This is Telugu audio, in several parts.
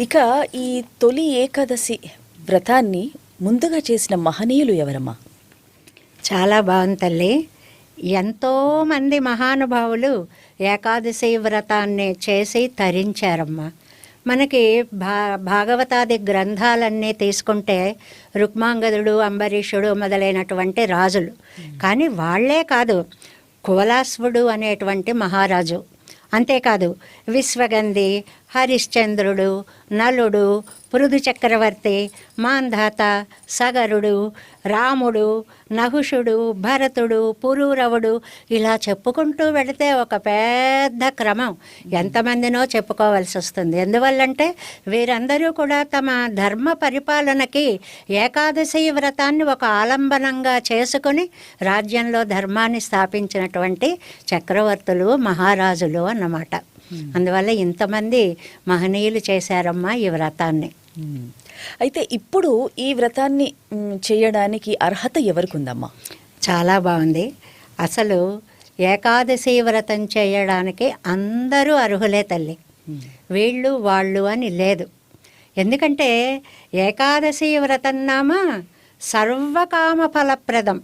ఇక ఈ తొలి ఏకాదశి వ్రతాన్ని ముందుగా చేసిన మహనీయులు ఎవరమ్మా? చాలా బాగుంది తల్లి. ఎంతోమంది మహానుభావులు ఏకాదశి వ్రతాన్ని చేసి తరించారమ్మా. మనకి భా భాగవతాది గ్రంథాలన్నీ తీసుకుంటే రుక్మాంగదుడు అంబరీషుడు మొదలైనటువంటి రాజులు. కానీ వాళ్ళే కాదు కువలాశ్వుడు అనేటువంటి మహారాజు. అంతేకాదు విశ్వగంధి హరిశ్చంద్రుడు నలుడు పృథు చక్రవర్తి మాంధాత సగరుడు రాముడు నహుషుడు భరతుడు పురూరవుడు ఇలా చెప్పుకుంటూ వెళితే ఒక పెద్ద క్రమం. ఎంతమందినో చెప్పుకోవాల్సి వస్తుంది. ఎందువల్లంటే వీరందరూ కూడా తమ ధర్మ పరిపాలనకి ఏకాదశి వ్రతాన్ని ఒక ఆలంబనంగా చేసుకుని రాజ్యంలో ధర్మాన్ని స్థాపించినటువంటి చక్రవర్తులు మహారాజులు అన్నమాట. అందువల్ల ఇంతమంది మహనీయులు చేశారమ్మా ఈ వ్రతాన్ని. అయితే ఇప్పుడు ఈ వ్రతాన్ని చేయడానికి అర్హత ఎవరికి ఉందమ్మా చాలా బాగుంది. అసలు ఏకాదశి వ్రతం చేయడానికి అందరూ అర్హులే తల్లి. వీళ్ళు వాళ్ళు అని లేదు. ఎందుకంటే ఏకాదశి వ్రతం నామ సర్వకామ ఫలప్రదం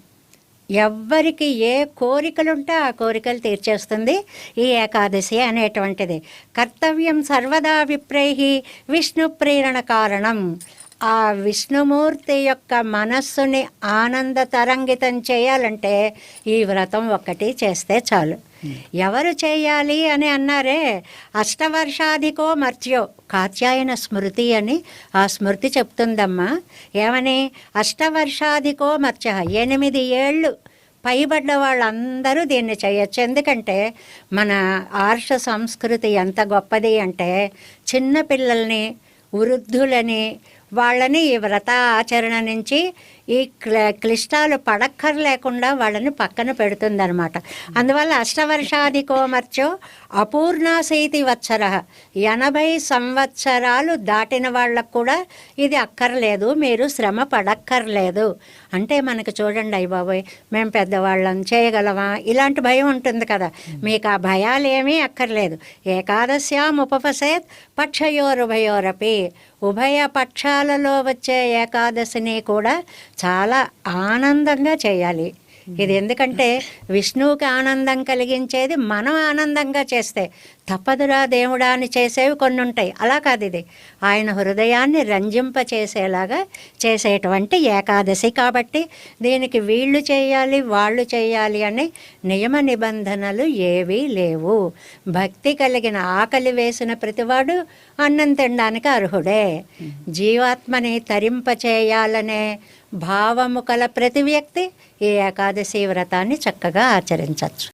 ఎవ్వరికి ఏ కోరికలుంటే ఆ కోరికలు తీర్చేస్తుంది ఈ ఏకాదశి అనేటువంటిది. కర్తవ్యం సర్వదా విప్రైహి విష్ణు ప్రేరణ కారణం. ఆ విష్ణుమూర్తి యొక్క మనస్సుని ఆనంద తరంగితం చేయాలంటే ఈ వ్రతం ఒక్కటి చేస్తే చాలు. ఎవరు చేయాలి అని అన్నారే అష్టవర్షాధికో మర్త్యో కాత్యాయన స్మృతి అని ఆ స్మృతి చెప్తుందమ్మా. ఏమని? అష్టవర్షాధికో మర్త్య. ఎనిమిది ఏళ్ళు పైబడ్డ వాళ్ళందరూ దీన్ని చేయొచ్చు. ఎందుకంటే మన ఆర్ష సంస్కృతి ఎంత గొప్పది అంటే చిన్న పిల్లల్ని వృద్ధులని వాళ్ళని ఈ వ్రత ఆచరణ నుంచి ఈ క్ల క్లిష్టాలు పడక్కర్లేకుండా వాళ్ళని పక్కన పెడుతుందనమాట అందువల్ల అష్టవర్షాది కోమర్చో అపూర్ణాశైతి వత్సర. ఎనభై సంవత్సరాలు దాటిన వాళ్ళకు కూడా ఇది అక్కర్లేదు మీరు శ్రమ పడక్కర్లేదు. అంటే మనకు చూడండి అయ్యబాబోయ్ మేము పెద్దవాళ్ళం చేయగలమా? ఇలాంటి భయం ఉంటుంది కదా. మీకు ఆ భయాలు ఏమీ అక్కర్లేదు. ఏకాదశ్యాం ఉపపసేత్ పక్షయోరుభయోరపి. ఉభయ పక్షాలలో వచ్చే ఏకాదశిని కూడా చాలా ఆనందంగా చేయాలి. ఇది ఎందుకంటే విష్ణువుకి ఆనందం కలిగించేది మనం ఆనందంగా చేస్తే తప్పదురా దేవుడా అని చేసేవి కొన్ని ఉంటాయి అలా కాదు ఇది. ఆయన హృదయాన్ని రంజింప చేసేలాగా చేసేటువంటి ఏకాదశి కాబట్టి దీనికి వీళ్ళు చేయాలి వాళ్ళు చేయాలి అనే నియమ నిబంధనలు ఏవీ లేవు. భక్తి కలిగిన ఆకలి వేసిన ప్రతివాడు అన్నం తినడానికి అర్హుడే. జీవాత్మని తరింప చేయాలనే భావము కల ప్రతి వ్యక్తి ఈ ఏకాదశి వ్రతాన్ని చక్కగా ఆచరించవచ్చు